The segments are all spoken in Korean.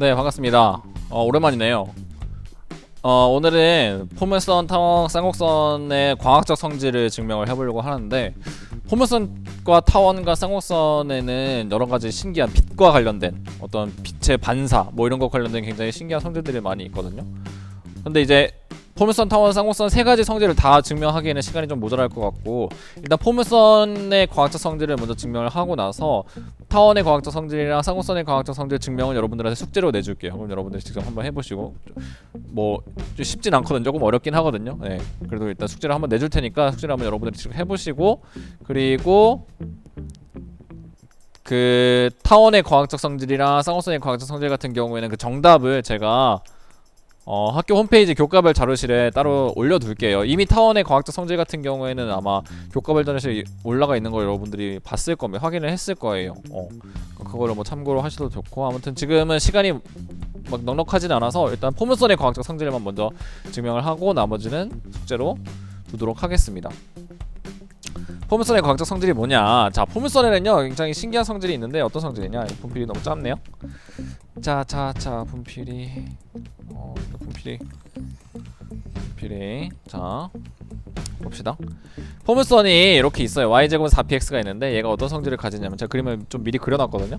네 반갑습니다. 어, 오랜만이네요. 어, 오늘은 포물선 타원 쌍곡선의 광학적 성질을 증명을 해보려고 하는데 포물선과 타원과 쌍곡선에는 여러 가지 신기한 빛과 관련된 어떤 빛의 반사 뭐 이런 거 관련된 굉장히 신기한 성질들이 많이 있거든요. 근데 이제 포물선, 타원, 쌍곡선 세 가지 성질을 다 증명하기에는 시간이 좀 모자랄 것 같고 일단 포물선의 과학적 성질을 먼저 증명을 하고 나서 타원의 과학적 성질이랑 쌍곡선의 과학적 성질 증명을 여러분들한테 숙제로 내줄게요. 그럼 여러분들 직접 한번 해보시고 뭐좀 쉽진 않거든요. 조금 어렵긴 하거든요. 네. 그래도 일단 숙제를 한번 내줄 테니까 숙제를 한번 여러분들이 직접 해보시고 그리고 그 타원의 과학적 성질이랑 쌍곡선의 과학적 성질 같은 경우에는 그 정답을 제가 어, 학교 홈페이지 교과별 자료실에 따로 올려둘게요. 이미 타원의 과학적 성질 같은 경우에는 아마 교과별 자료실에 올라가 있는 걸 여러분들이 봤을 겁니다. 확인을 했을 거예요. 어, 그거를 뭐 참고로 하셔도 좋고 아무튼 지금은 시간이 막 넉넉하진 않아서 일단 포물선의 과학적 성질만 먼저 증명을 하고 나머지는 숙제로 두도록 하겠습니다. 포물선의 과학적 성질이 뭐냐? 자, 포물선에는요 굉장히 신기한 성질이 있는데 어떤 성질이냐? 이 분필이 너무 짧네요. 자, 자, 자, 분필이 어, 이거 분필이 분필이 자 봅시다. 포물선이 이렇게 있어요. y제곱 4px가 있는데 얘가 어떤 성질을 가지냐면 제가 그림을 좀 미리 그려놨거든요.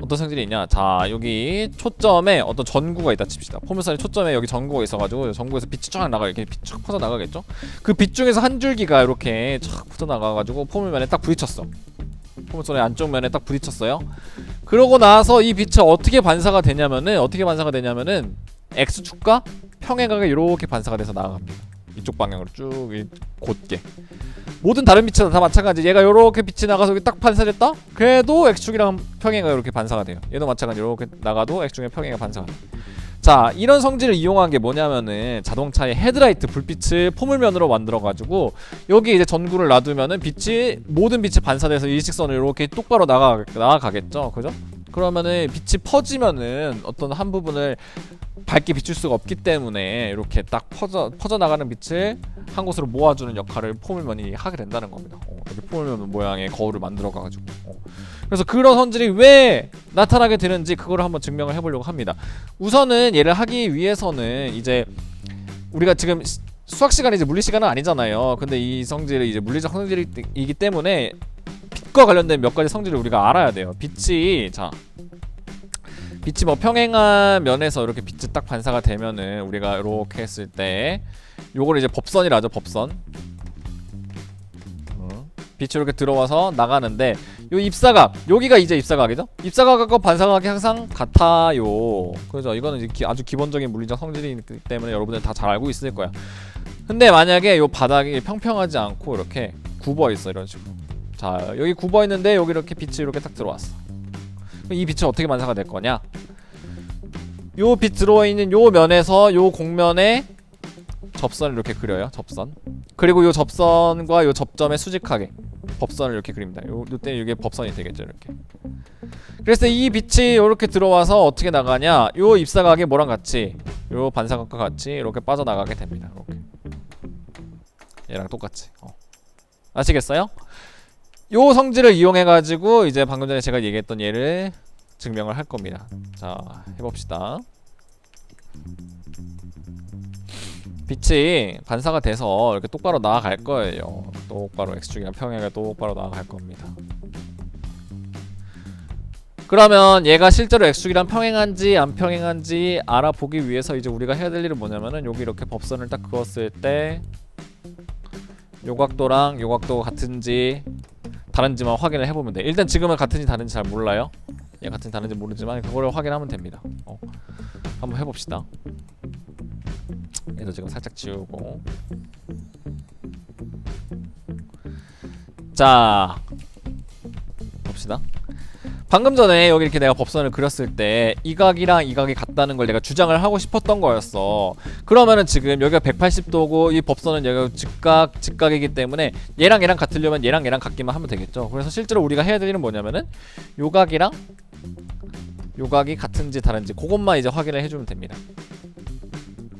어떤 성질이 있냐? 자 여기 초점에 어떤 전구가 있다 칩시다. 포물선이 초점에 여기 전구가 있어가지고 전구에서 빛이 쫙 나가 이렇게 빛이 쫙 퍼져 나가겠죠? 그 빛 중에서 한 줄기가 이렇게 쫙 퍼져 나가가지고 포물면에 딱 부딪혔어. 포물선의 안쪽 면에 딱 부딪혔어요. 그러고 나서 이 빛이 어떻게 반사가 되냐면은 어떻게 반사가 되냐면은 x축과 평행하게 이렇게 반사가 돼서 나아갑니다. 이쪽 방향으로 쭉 이- 곧게. 모든 다른 빛은 다 마찬가지. 얘가 이렇게 빛이 나가서 여기 딱 반사됐다? 그래도 x축이랑 평행하게 이렇게 반사가 돼요. 얘도 마찬가지 이렇게 나가도 x축의 평행하게 반사가 돼요. 자 이런 성질을 이용한 게 뭐냐면은 자동차의 헤드라이트 불빛을 포물면으로 만들어 가지고 여기 이제 전구를 놔두면은 빛이 모든 빛이 반사돼서 일직선을 이렇게 똑바로 나가 나가겠죠? 그죠? 그러면은 빛이 퍼지면은 어떤 한 부분을 밝게 비출 수가 없기 때문에 이렇게 딱 퍼져 퍼져 나가는 빛을 한 곳으로 모아주는 역할을 포물면이 하게 된다는 겁니다. 어, 이렇게 포물면 모양의 거울을 만들어 가지고. 어. 그래서 그런 선질이 왜 나타나게 되는지 그거를 한번 증명을 해보려고 합니다. 우선은 얘를 하기 위해서는 이제 우리가 지금 시- 수학 시간이 이제 물리 시간은 아니잖아요. 근데 이 성질이 이제 물리적 성질이기 때문에 빛과 관련된 몇 가지 성질을 우리가 알아야 돼요. 빛이 자 빛이 뭐 평행한 면에서 이렇게 빛이 딱 반사가 되면은 우리가 이렇게 했을 때 요걸 이제 법선이라 하죠 법선. 어. 빛이 이렇게 들어와서 나가는데 요 입사각 여기가 이제 입사각이죠? 입사각하고 반사각이 항상 같아요. 그죠 이거는 기- 아주 기본적인 물리적 성질이기 때문에 여러분들 다 잘 알고 있을 거야. 근데 만약에 요 바닥이 평평하지 않고 이렇게 굽어 있어 이런 식으로. 자 여기 굽어 있는데 여기 이렇게 빛이 이렇게 딱 들어왔어 이 빛은 어떻게 반사가 될 거냐? 요 빛 들어있는 요 면에서 요 공면에 접선을 이렇게 그려요 접선. 그리고 요 접선과 요 접점에 수직하게 법선을 이렇게 그립니다. 요, 요때 이게 법선이 되겠죠 이렇게. 그래서 이 빛이 이렇게 들어와서 어떻게 나가냐? 요 입사각이 뭐랑 같이? 요 반사각과 같이 이렇게 빠져나가게 됩니다 이렇게. 얘랑 똑같이. 어. 아시겠어요? 요 성질을 이용해 가지고 이제 방금 전에 제가 얘기했던 얘를 증명을 할 겁니다. 자, 해봅시다. 빛이 반사가 돼서 이렇게 똑바로 나아갈 거예요. 똑바로 x축이랑 평행하게 똑바로 나아갈 겁니다. 그러면 얘가 실제로 x축이랑 평행한지 안 평행한지 알아보기 위해서 이제 우리가 해야 될 일은 뭐냐면은 여기 이렇게 법선을 딱 그었을 때 요각도랑 요각도 같은지 다른지만 확인을 해보면 돼. 일단 지금은 같은지 다른지 잘 몰라요. 얘 같은지 다른지 모르지만 그거를 확인하면 됩니다. 어. 한번 해봅시다. 얘도 지금 살짝 지우고. 자, 봅시다. 방금 전에 여기 이렇게 내가 법선을 그렸을 때 이 각이랑 이 각이 같다는 걸 내가 주장을 하고 싶었던 거였어. 그러면은 지금 여기가 180도고 이 법선은 여기가 직각 직각이기 때문에 얘랑 얘랑 같으려면 얘랑 얘랑 같기만 하면 되겠죠. 그래서 실제로 우리가 해야 될 일은 뭐냐면은 요 각이랑 요 각이 같은지 다른지 그것만 이제 확인을 해주면 됩니다.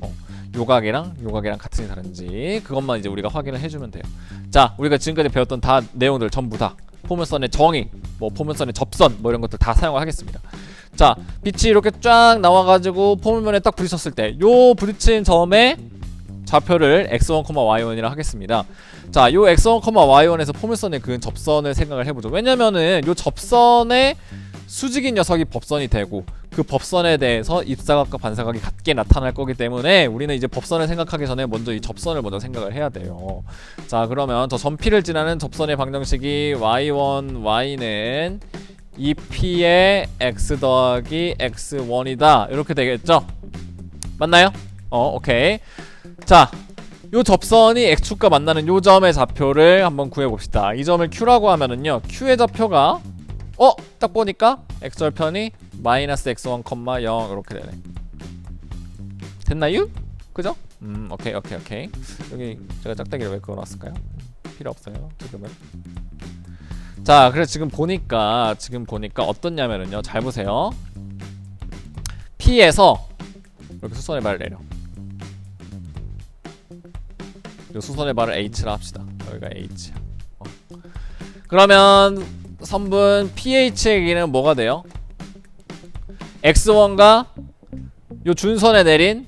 어, 요 각이랑 요 각이랑 같은지 다른지 그것만 이제 우리가 확인을 해주면 돼요. 자, 우리가 지금까지 배웠던 다 내용들 전부 다 포물선의 정의, 뭐 포물선의 접선 뭐 이런 것들 다 사용을 하겠습니다. 자 빛이 이렇게 쫙 나와가지고 포물면에 딱 부딪혔을 때 요 부딪힌 점에 좌표를 x1, y1이라 하겠습니다. 자, 요 x1, y1에서 포물선에 그은 접선을 생각을 해보죠. 왜냐면은 요 접선에 수직인 녀석이 법선이 되고 그 법선에 대해서 입사각과 반사각이 같게 나타날 거기 때문에 우리는 이제 법선을 생각하기 전에 먼저 이 접선을 먼저 생각을 해야 돼요. 자, 그러면 저 점피를 지나는 접선의 방정식이 y1, y는 2p의 x 더하기 x1이다. 이렇게 되겠죠? 맞나요? 어, 오케이. 자, 요 접선이 x축과 만나는 요 점의 좌표를 한번 구해 봅시다. 이 점을 q라고 하면은요. q의 좌표가 어, 딱 보니까 x절편이 마이너스 x1, 0 이렇게 되네. 됐나요? 그죠? 음, 오케이, 오케이, 오케이. 여기 제가 짝대기를 왜 그어놨을까요? 필요 없어요. 지금은. 자, 그래서 지금 보니까 지금 보니까 어떻냐면은요. 잘 보세요. P에서 이렇게 수선의 발을 내려. 이 수선의 발을 H라 합시다. 여기가 H야. 어. 그러면 선분 pH의 길이는 뭐가 돼요? x1가 요 준선에 내린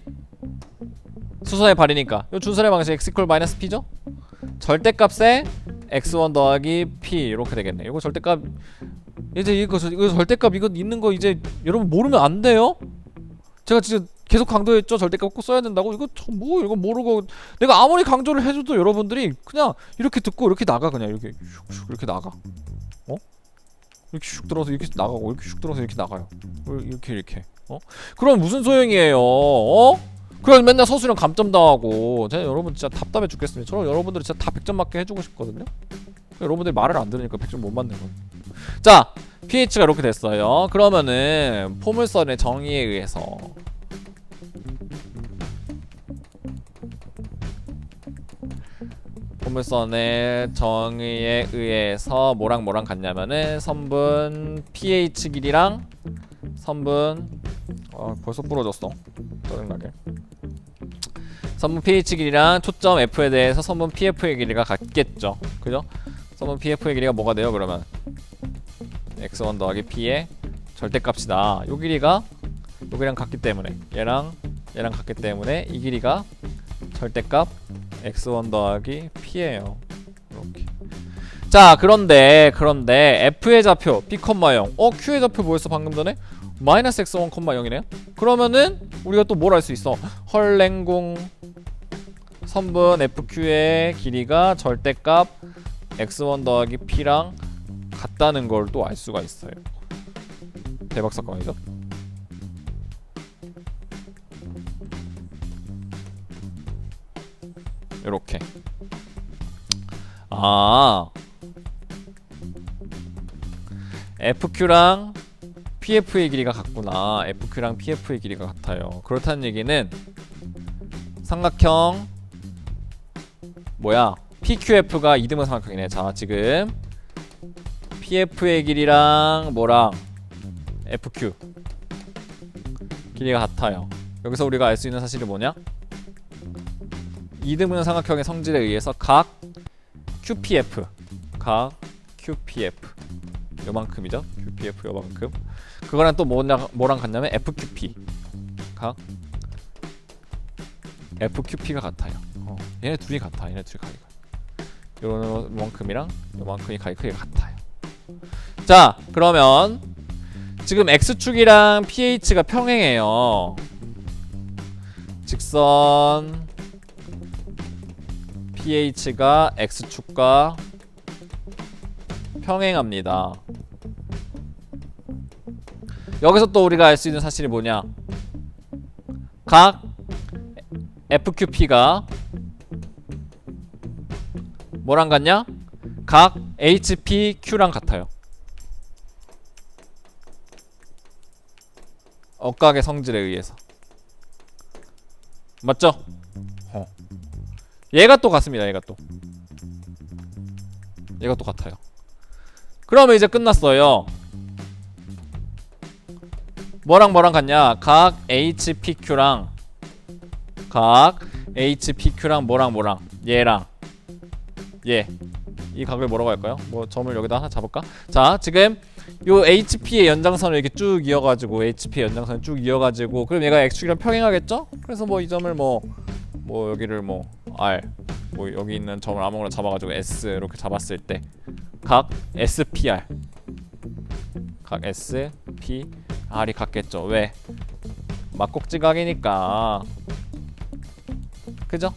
수선의 발이니까 요 준선의 방식 x 이퀄 마이너스 p죠? 절대값에 x1 더하기 p 이렇게 되겠네. 이거 절대값 이제 이거 저- 이거 절대값 이거 있는 거 이제 여러분 모르면 안 돼요. 제가 진짜 계속 강조했죠. 절대값 꼭 써야 된다고. 이거 저뭐 이거 모르고 내가 아무리 강조를 해줘도 여러분들이 그냥 이렇게 듣고 이렇게 나가 그냥 이렇게 슉슉 이렇게 나가. 어? 이렇게 슉 들어서 이렇게 나가고 이렇게 슉 들어서 이렇게 나가요. 어, 이렇게 이렇게. 어? 그럼 무슨 소용이에요? 어? 그럼 맨날 서술형 감점 당하고 제가 여러분 진짜 답답해 죽겠습니다. 저는 여러분들이 진짜 다 100점 맞게 해주고 싶거든요. 여러분들이 말을 안 들으니까 100점 못 맞는 거예요. 자, pH가 이렇게 됐어요. 그러면은 포물선의 정의에 의해서 포물선의 정의에 의해서 뭐랑 뭐랑 같냐면은 선분 pH 길이랑 선분 아 벌써 부러졌어. 짜증나게. 선분 pH 길이랑 초점 f에 대해서 선분 pf의 길이가 같겠죠. 그죠? 선분 pf의 길이가 뭐가 돼요 그러면? X1 더하기 p의 절대값이다. 요 길이가 여기랑 같기 때문에. 얘랑 얘랑 같기 때문에 이 길이가 절대값 x1 더하기 p예요. 이렇게. 자, 그런데 그런데 f의 좌표 p, 0. 어, q의 좌표 뭐였어 방금 전에? 마이너스 x1, 0이네요. 그러면은 우리가 또 뭘 알 수 있어? 헐 랭공 선분 fq의 길이가 절대값 x1 더하기 p랑 같다는 걸 또 알 수가 있어요. 대박 사건이죠? 요렇게. 아. FQ랑 PF의 길이가 같구나. FQ랑 PF의 길이가 같아요. 그렇다는 얘기는 삼각형 뭐야? PQF가 이등분 삼각형이네. 자 지금 PF의 길이랑 뭐랑? FQ. 길이가 같아요. 여기서 우리가 알 수 있는 사실이 뭐냐 이등분 삼각형의 성질에 의해서 각 QPF 각 QPF 요만큼이죠? QPF 요만큼. 그거랑 또 뭐냐, 뭐랑 같냐면 FQP 각 FQP가 같아요. 어, 얘네 둘이 같아 얘네 둘이 각이 같아 요만큼이랑 요만큼이 각이 크게 같아요. 자 그러면 지금 X축이랑 PH가 평행해요. 직선 pH가 x축과 평행합니다. 여기서 또 우리가 알 수 있는 사실이 뭐냐? 각 FQP가 뭐랑 같냐? 각 HPQ랑 같아요. 억각의 성질에 의해서. 맞죠? 어. 얘가 또 같습니다. 얘가 또. 얘가 또 같아요. 그러면 이제 끝났어요. 뭐랑 뭐랑 같냐? 각 HPQ랑 각 HPQ랑 뭐랑 뭐랑 얘랑 얘 이 각을 뭐라고 할까요? 뭐 점을 여기다 하나 잡을까? 자 지금 요 HP의 연장선을 이렇게 쭉 이어가지고 HP의 연장선을 쭉 이어가지고 그럼 얘가 X축이랑 평행하겠죠? 그래서 뭐 이 점을 뭐뭐 여기를 뭐 R 뭐 여기 있는 점을 아무거나 잡아가지고 S 이렇게 잡았을 때 각 SPR 각 SPR이 같겠죠? 왜? 막꼭지각이니까 그죠?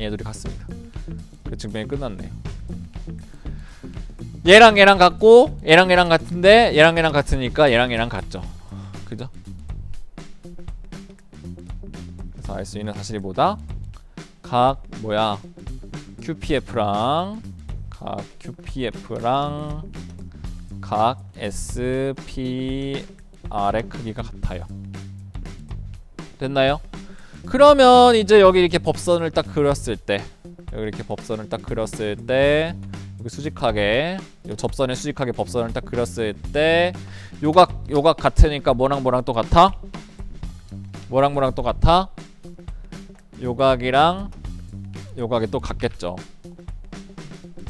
얘들이 같습니다. 그 증명이 끝났네요. 얘랑 얘랑 같고 얘랑 얘랑 같은데 얘랑 얘랑 같으니까 얘랑 얘랑 같죠. 그죠? 그래서 알 수 있는 사실이 뭐다? 각 뭐야? QPF랑 각 QPF랑 각 SPR의 크기가 같아요. 됐나요? 그러면 이제 여기 이렇게 법선을 딱 그렸을 때 여기 이렇게 법선을 딱 그렸을 때 여기 수직하게 요 접선에 수직하게 법선을 딱 그렸을 때 요각 요각 같으니까 뭐랑 뭐랑 또 같아? 뭐랑 뭐랑 또 같아? 요각이랑 요각이 또 같겠죠.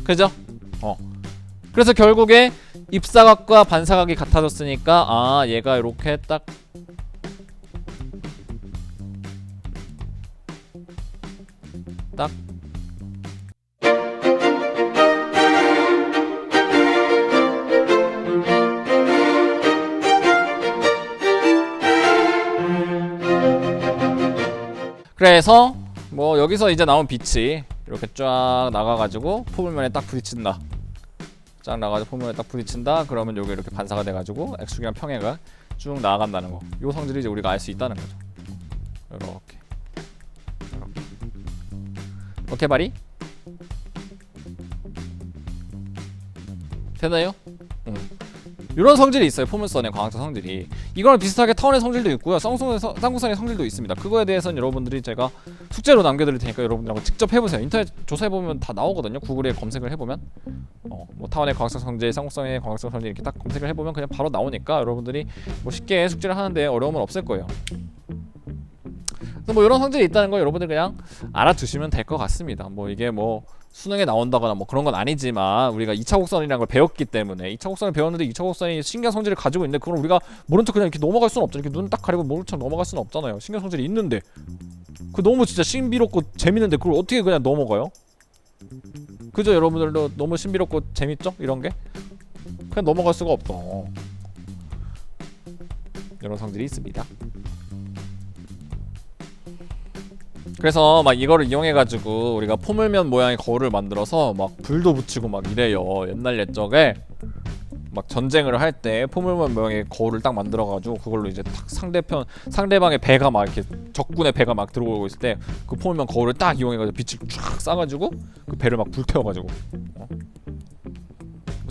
그죠? 어. 그래서 결국에 입사각과 반사각이 같아졌으니까 아 얘가 이렇게 딱 딱 그래서 뭐 여기서 이제 나온 빛이 이렇게 쫙 나가가지고 포물면에 딱 부딪힌다. 쫙 나가지고 포물면에 딱 부딪힌다. 그러면 여기 이렇게 반사가 돼가지고 x축이랑 평행가 쭉 나아간다는 거. 요 성질을 이제 우리가 알 수 있다는 거죠. 이렇게. 이렇게. 오케이 바리? 되나요? 응. 이런 성질이 있어요 포물선의 광학적 성질이 이거랑 비슷하게 타원의 성질도 있고요. 쌍둥선의 성- 쌍둥선의 성질도 있습니다. 그거에 대해서는 여러분들이 제가 숙제로 남겨드릴 테니까 여러분들하고 직접 해보세요. 인터넷 조사해보면 다 나오거든요. 구글에 검색을 해보면. 어, 뭐 타원의 광학적 성질 쌍둥선의 광학적 성질 이렇게 딱 검색을 해보면 그냥 바로 나오니까 여러분들이 뭐 쉽게 숙제를 하는데 어려움은 없을 거예요. 그래서 뭐 이런 성질이 있다는 거 여러분들 그냥 알아두시면 될 것 같습니다. 뭐 이게 뭐 수능에 나온다거나 뭐 그런 건 아니지만 우리가 2차 곡선이라는 걸 배웠기 때문에 2차 곡선을 배웠는데 2차 곡선이 신경 성질을 가지고 있는데 그걸 우리가 모른 척 그냥 이렇게 넘어갈 수는 없죠. 이렇게 눈 딱 가리고 모른 척 넘어갈 수는 없잖아요. 신경 성질이 있는데 그 너무 진짜 신비롭고 재밌는데 그걸 어떻게 그냥 넘어가요? 그죠 여러분들도 너무 신비롭고 재밌죠? 이런 게 그냥 넘어갈 수가 없어. 이런 성질이 있습니다. 그래서 막 이거를 이용해 가지고 우리가 포물면 모양의 거울을 만들어서 막 불도 붙이고 막 이래요. 옛날 옛적에 막 전쟁을 할 때 포물면 모양의 거울을 딱 만들어 가지고 그걸로 이제 딱 상대편 상대방의 배가 막 이렇게 적군의 배가 막 들어오고 있을 때 그 포물면 거울을 딱 이용해 가지고 빛을 쫙 쏴 가지고 그 배를 막 불태워 가지고 어?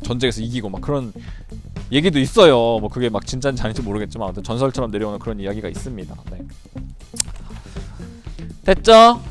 전쟁에서 이기고 막 그런 얘기도 있어요. 뭐 그게 막 진짜인지 아닌지 모르겠지만 아무튼 전설처럼 내려오는 그런 이야기가 있습니다. 네. 됐죠?